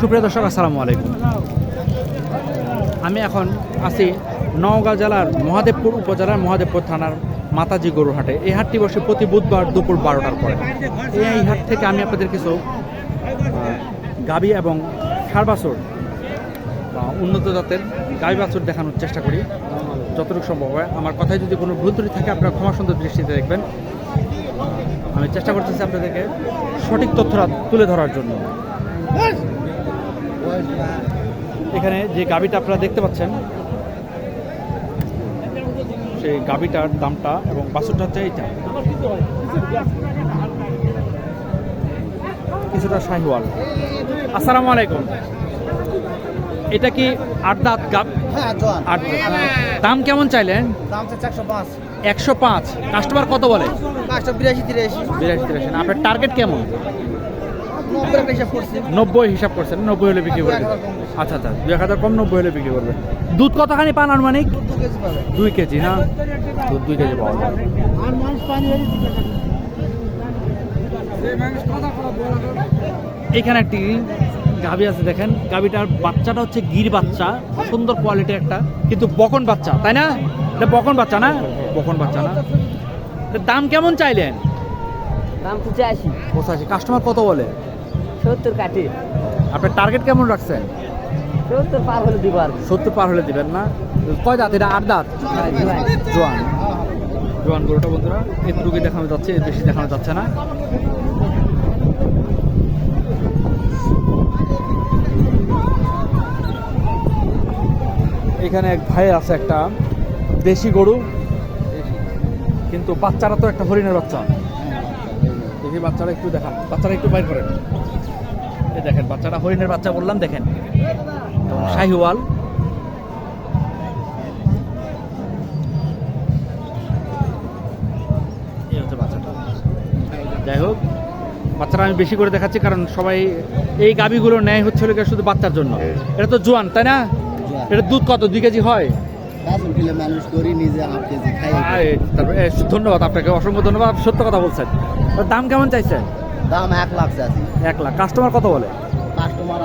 সুপ্রিয় দর্শক, আসসালামু আলাইকুম। আমি এখন আছি নওগাঁ জেলার মহাদেবপুর উপজেলার মহাদেবপুর থানার মাতাজি গরুর হাটে এই হাটটি বসে প্রতি বুধবার দুপুর বারোটার পরে। এই হাট থেকে আমি আপনাদের কিছু গাবি এবং বা উন্নত জাতের গাই বাছুর দেখানোর চেষ্টা করি, যতটুকু সম্ভব হয় আমার কথায় যদি কোনো ভুল ত্রুটি থাকে, আপনারা ক্ষমা সুন্দর দৃষ্টিতে দেখবেন। আমি চেষ্টা করতেছি আপনাদেরকে সঠিক তথ্যটা তুলে ধরার জন্য। এখানে যে গাবিটা আপনারা দেখতে পাচ্ছেন, সেই গাবিটার দামটা এবং বাছুরটা হচ্ছে এইটা। কিছুটা শাহিওয়াল। আসসালামু আলাইকুম। এটা কি আট দাঁত গাব? হ্যাঁ আট দাম কেমন চাইলেন? একশো পাঁচ। একশো পাঁচ। কাস্টমার কত বলে? বিরাশি তিরাশি। বিরাশি তিরাশি। না, আপনার টার্গেট কেমন? নব্বই একটা হিসাব করছি। নব্বই হিসাব করছেন নব্বই হলে বিক্রি করবেন আচ্ছা আচ্ছা দু এক হাজার কম নব্বই হলে বিক্রি করবেন। দুধ কতখানি পান আনুমানিক? দু কেজি পাবে। দুই কেজি না? দুধ দুই কেজি পাওয়া যায় আর মানুষ পানি এখানে একটি গাভি আছে দেখেন। গাভিটার বাচ্চাটা হচ্ছে গির বাচ্চা সুন্দর কোয়ালিটি একটা কিন্তু বকন বাচ্চা তাই না? এটা বকন বাচ্চা না? বকন বাচ্চা না? দাম কেমন চাইলেন? দাম তো চাইছি। পঁচাশি। কাস্টমার কত বলে? সত্তর কাটি আপনার টার্গেট কেমন রাখছেন? সত্তর পার হলে দিব আর সত্তর পার হলে দিবেন না? কয় দাঁত? এটা আট দাঁত? জোয়ান। জোয়ান। গরুটা বন্ধুরা এতটুকু দেখানো যাচ্ছে বেশি দেখানো যাচ্ছে না। এখানে এক ভাই আছে একটা দেশি গরু। কিন্তু বাচ্চারা তো একটা হরিণের বাচ্চা। দেখি বাচ্চারা একটু দেখান। বাচ্চারা একটু বাইর করেন। এই দেখেন বাচ্চারা হরিণের বাচ্চা বললাম দেখেন। শাহিওয়াল। এই যাই হোক বাচ্চারা আমি বেশি করে দেখাচ্ছি কারণ সবাই এই গাবিগুলো নেয় হচ্ছে হলো শুধু বাচ্চার জন্য। এটা তো জোয়ান তাই না? এটা দুধ কত? দুই কেজি হয়? মানুষ করি নিজে তারপরে ধন্যবাদ আপনাকে অসংখ্য ধন্যবাদ। আপনি সত্য কথা বলছেন। দাম কেমন চাইছেন দাম এক লাখ এক লাখ। কাস্টমার কত বলে? কাস্টমার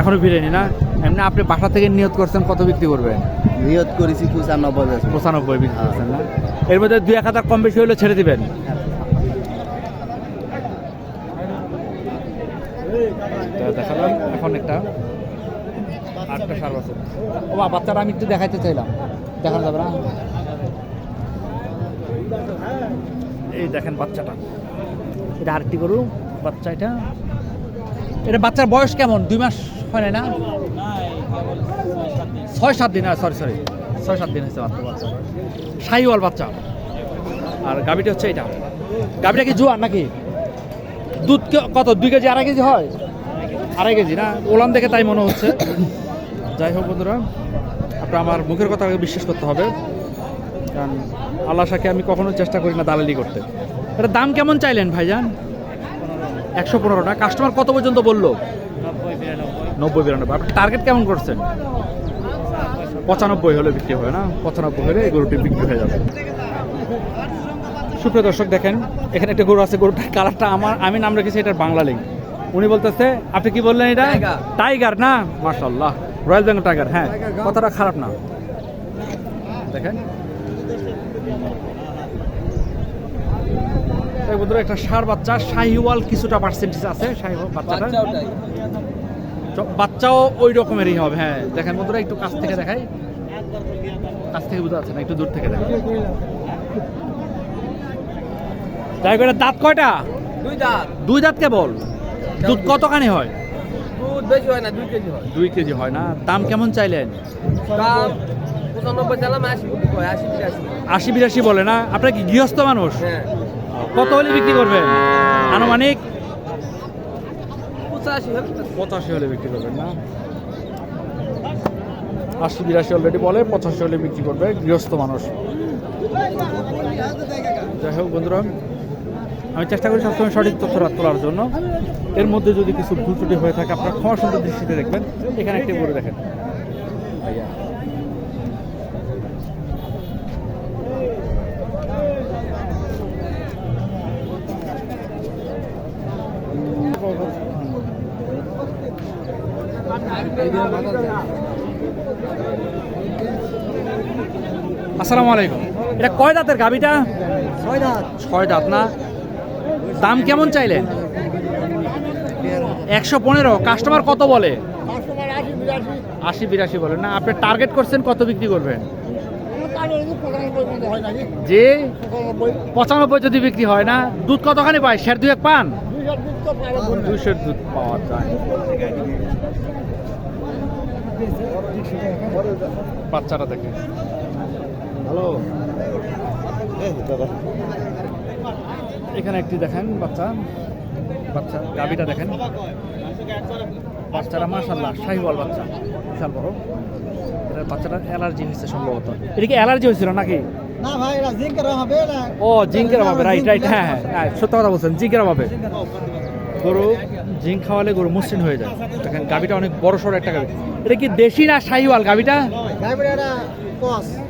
এখনও না? এমনি আপনি বাসা থেকে নিয়ত করছেন কত বিক্রি করবেন? নিয়ত করেছি পঁচানব্বই পঁচানব্বই বিক্রি করছেন না? এর মধ্যে দুই এক হাজার কম বেশি হলে ছেড়ে দিবেন। দেখালাম এখন একটা। আটটা সার বছর। ও বাচ্চারা আমি একটু দেখাইতে চাইলাম। দেখানো যাবে না? এই দেখেন বাচ্চাটা। এটা আরেকটি গরু। বাচ্চা এটা। এটা বাচ্চার বয়স কেমন? দুই মাস হয় নাই না? ছয় সাত দিন সরি সরি ছয় সাত দিন হয়েছে মাত্র বাচ্চা। সাইওয়াল বাচ্চা। আর গাবিটা হচ্ছে এটা গাবিটা কি জোয়ার নাকি? দুধ কত? দুই কেজি আড়াই কেজি হয়? আড়াই কেজি না? ওলান দেখে তাই মনে হচ্ছে। যাই হোক বন্ধুরা আপনার আমার মুখের কথা আগে বিশ্বাস করতে হবে। কারণ আল্লাহ শাকে আমি কখনো চেষ্টা করি না দালালি করতে। এটা দাম কেমন চাইলেন ভাইজান? একশো পনেরো না? কাস্টমার কত পর্যন্ত বলল? নব্বই বিরানব্বই। আপনার টার্গেট কেমন করছেন? পঁচানব্বই হলে বিক্রি হয় না? পঁচানব্বই হলে এই গরুটি বিক্রি হয়ে যাবে। সুপ্রিয় দর্শক দেখেন এখানে একটা গরু আছে গরুটার কালারটা আমার আমি নাম রেখেছি এটার বাংলা লিঙ্ক। উনি বলতেছে আপনি কি বললেন এটা? টাইগার না? মার্শাল্লাহ রয়্যাল বেঙ্গল টাইগার হ্যাঁ কথাটা খারাপ না। দেখেন। বন্ধুরা একটা সার বাচ্চা শাহিওয়াল কিছুটা পার্সেন্টেজ আছে শাহিওয়াল বাচ্চাটা বাচ্চাও ওই রকমেরই হবে হ্যাঁ। দেখেন বন্ধুরা একটু কাছ থেকে দেখাই। কাছ থেকে বুঝতে পারছে না একটু দূর থেকে দেখাই। করে দাঁত কয়টা? দুই দাঁত। দুই দাঁত কেবল? দুধ কতখানি হয়? দুধ বেশি হয় না দুই কেজি হয়। দুই কেজি হয় না। দাম কেমন চাইলেন দাম পঁচানব্বই চালাম আশি আশি বিরাশি। আশি বিরাশি বলে না? আপনার কি গৃহস্থ মানুষ? হ্যাঁ। কত হলে বিক্রি করবেন? আনুমানিক? পঁচাশি হবে পঁচাশি হলে বিক্রি করবেন না? আশি বিরাশি অলরেডি বলে পঁচাশি হলে বিক্রি করবে গৃহস্থ মানুষ। যাই হোক বন্ধুরা আমি চেষ্টা করি সবসময় সঠিক তথ্য তোলার জন্য। এর মধ্যে যদি কিছু ভুল ত্রুটি হয়ে থাকে আপনার ক্ষমা সুন্দর দৃষ্টিতে দেখবেন। এখানে একটি বলে দেখেন। আসসালামু আলাইকুম। এটা কয় দাঁতের গাবিটা ছয় দাঁত। ছয় দাঁত না? দাম কেমন চাইলেন? একশো পনেরো। কাস্টমার কত বলে? আশি, বিরাশি বলে। না, আপনি টার্গেট করছেন কত বিক্রি করবেন? যে পঁচানব্বই যদি বিক্রি হয় না, দুধ কতখানি পায়? শের এক পান? দুইশের দুধ পাওয়া যায়। বাচ্চাটা দেখে। হ্যালো? এখানে একটি দেখেন বাচ্চা বাচ্চা গাবিটা দেখেন। বাচ্চারা মাশাল্লাহ শাহিওয়াল বাচ্চা বিশাল বড়। এটা বাচ্চাটার অ্যালার্জি হয়েছে সম্ভবত। এটা কি অ্যালার্জি হয়েছিল নাকি? না ভাই এটা জিঙ্কের হবে ও জিঙ্কের অভাবে রাইট রাইট হ্যাঁ হ্যাঁ হ্যাঁ সত্য কথা বলছেন জিঙ্কের অভাবে। গরু জিঙ্ক খাওয়ালে গরু মসৃণ হয়ে যায়। দেখেন গাবিটা অনেক বড় সড়ো একটা গাবি এটা কি দেশি না শাহিওয়াল গাবিটা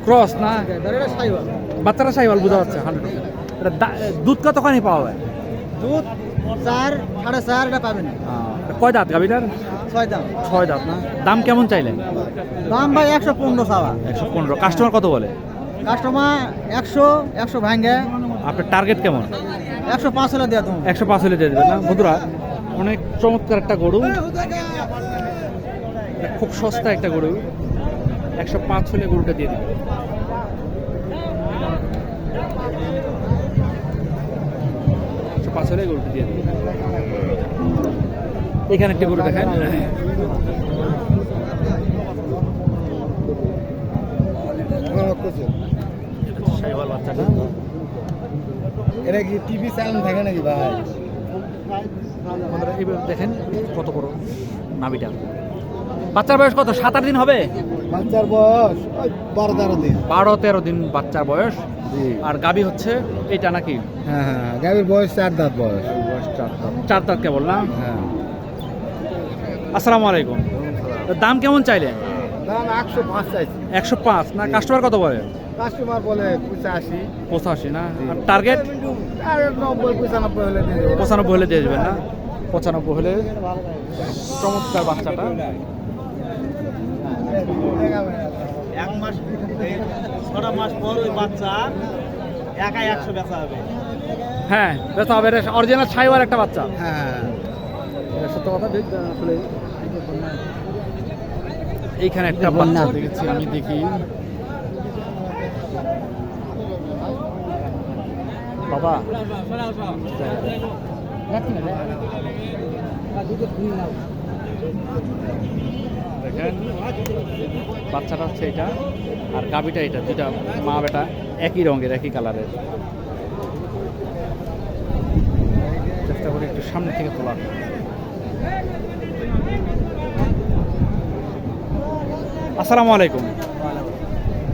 ক্রস। না? বাচ্চারা শাহিওয়াল বোঝা যাচ্ছে হান্ড্রেড দুধ কতখানি পাওয়া যায়? দুধ চার সাড়ে চার এটা পাবেন। কয় দাঁত গাবিটার ছয় দাম ছয় দাঁত না? দাম কেমন চাইলেন? দাম ভাই একশো পনেরো চাওয়া। একশো পনেরো। কাস্টমার কত বলে? কাস্টমার একশো একশো ভাঙ্গে আপনার টার্গেট কেমন? একশো পাঁচ হলে দেওয়া তুমি একশো পাঁচ হলে দিয়ে দেবেন না? বন্ধুরা অনেক চমৎকার একটা গরু। খুব সস্তা একটা গরু। একশো পাঁচ হলে গরুটা দিয়ে দেবে পাঁচ হলে গরুটা দিয়ে দেবে এখানে একটা গরু দেখেন এটা কি টিভি চ্যানেল থাকে নাকি ভাই? দেখেন কত বড় নাবিটা বাচ্চার বয়স কত? সাত আট দিন হবে? বাচ্চার বয়স বারো তেরো দিন। বারো তেরো দিন বাচ্চার বয়স। আর গাবি হচ্ছে এটা নাকি? হ্যাঁ হ্যাঁ গাভীর বয়স চার দাঁত বয়স। বয়স চার দাঁত। চার দাঁত কেবল না? হ্যাঁ। আসসালামু আলাইকুম। দাম কেমন চাইলেন দাম একশো পাঁচ চাইছি। একশো পাঁচ না? কাস্টমার কত বলে? কাস্টমার বলে পঁচাশি। পঁচাশি না? আর টার্গেট? নব্বই পঁচানব্বই হলে পঁচানব্বই হলে দিয়ে দেবেন না? পঁচানব্বই হলে চমৎকার বাচ্চাটা। এক মাস ছটা মাস পর ওই বাচ্চা একাই একশো বেচা হবে। হ্যাঁ বেচা হবে। অরিজিনাল ছাইওয়ার একটা বাচ্চা। হ্যাঁ। সত্য কথা ঠিক আসলে এইখানে একটা বাচ্চা দেখেছি আমি দেখি। বাবা। দেখেন, বাচ্চাটা হচ্ছে এটা, আর গাবিটা এটা দুটা মা বেটা, একই রঙের, একই কালারের। চেষ্টা করি একটু সামনে থেকে তোলার। আসসালামু আলাইকুম।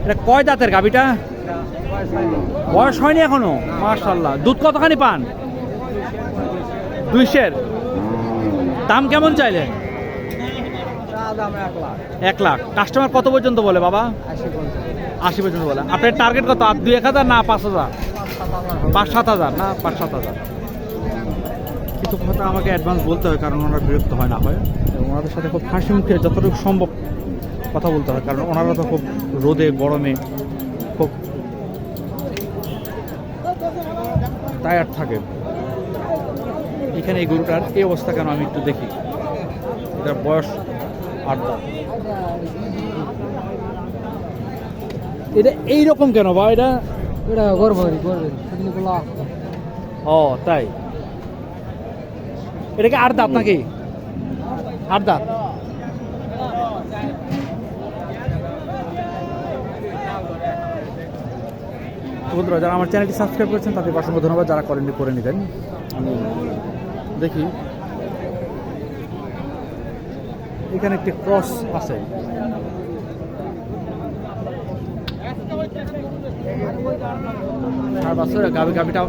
এটা কয় দাঁতের গাবিটা বয়স হয়নি এখনও? মার্শাল্লাহ দুধ কতখানি পান? দুইশের। দাম কেমন চাইলেন? এক লাখ। কাস্টমার কত পর্যন্ত বলে বাবা? আশি পর্যন্ত। বলে। আপনার টার্গেট কত? আর দুই এক হাজার না পাঁচ হাজার? পাঁচ সাত হাজার না? পাঁচ সাত হাজার। কিছু কথা আমাকে অ্যাডভান্স বলতে হয় কারণ ওনারা বিরক্ত হয় না হয়। এবং ওনাদের সাথে খুব হাসি মুখে যতটুকু সম্ভব কথা বলতে হয় কারণ ওনারা তো খুব রোদে গরমে খুব টায়ার্ড থাকে। এখানে এই গরুটার এই অবস্থা কেন আমি একটু দেখি। এটার বয়স আট দাঁত এটা এইরকম কেন বা? এটা এটা গর্ব গর্ব ও তাই। এটা কি আট দাঁত নাকি আট দাঁত বন্ধুরা যারা আমার চ্যানেলটি সাবস্ক্রাইব করেছেন তাদের অসংখ্য ধন্যবাদ। যারা করেননি করে নেবেন। আমি দেখি। এখানে একটি ক্রস আছে। সার বছর গাভি গাভিটা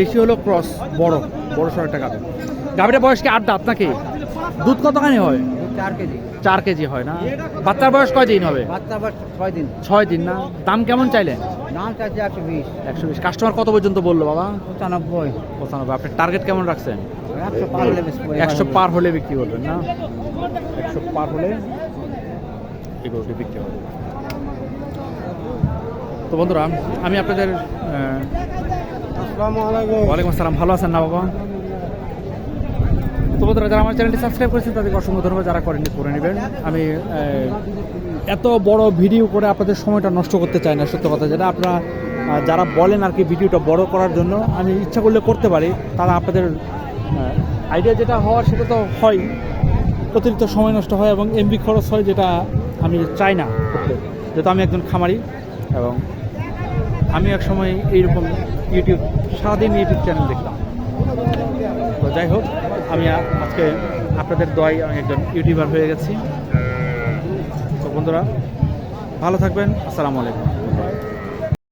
দেশি হলো ক্রস বড় বড় সড় একটা গাভি। গাভিটা বয়স কি আট দাঁত নাকি? দুধ কতখানি হয়? চার কেজি। চার কেজি হয় না? বাচ্চার বয়স কয় দিন হবে? বাচ্চা আবার ছয় দিন। ছয় দিন না? দাম কেমন চাইলেন? দাম চাইছে একশো বিশ। একশো বিশ। কাস্টমার কত পর্যন্ত বলল বাবা? পঁচানব্বই। পঁচানব্বই। আপনার টার্গেট কেমন রাখছেন? একশো পার হলে বিক্রি করবেন না? একশো পার হলে এই গরুটি বিক্রি হবে। তো বন্ধুরা আমি আপনাদের ওয়ালাইকুম আসসালাম। ভালো আছেন না বাবা? তো বন্ধুরা যারা আমার চ্যানেলটি সাবস্ক্রাইব করেছেন তাদেরকে অসংখ্য ধন্যবাদ যারা করেননি করে নেবেন। আমি এত বড় ভিডিও করে আপনাদের সময়টা নষ্ট করতে চাই না সত্য কথা যেটা। আপনারা যারা বলেন আর কি ভিডিওটা বড় করার জন্য আমি ইচ্ছা করলে করতে পারি। তারা আপনাদের আইডিয়া যেটা হওয়ার সেটা তো হয় অতিরিক্ত সময় নষ্ট হয় এবং এমবি খরচ হয় যেটা আমি চাই না যেহেতু আমি একজন খামারি এবং আমি এক সময় এইরকম ইউটিউব সারাদিন ইউটিউব চ্যানেল দেখতাম। তো যাই হোক, আমি আজকে আপনাদের দয় আমি একজন ইউটিউবার হয়ে গেছি। তো বন্ধুরা, ভালো থাকবেন। আসসালামু আলাইকুম।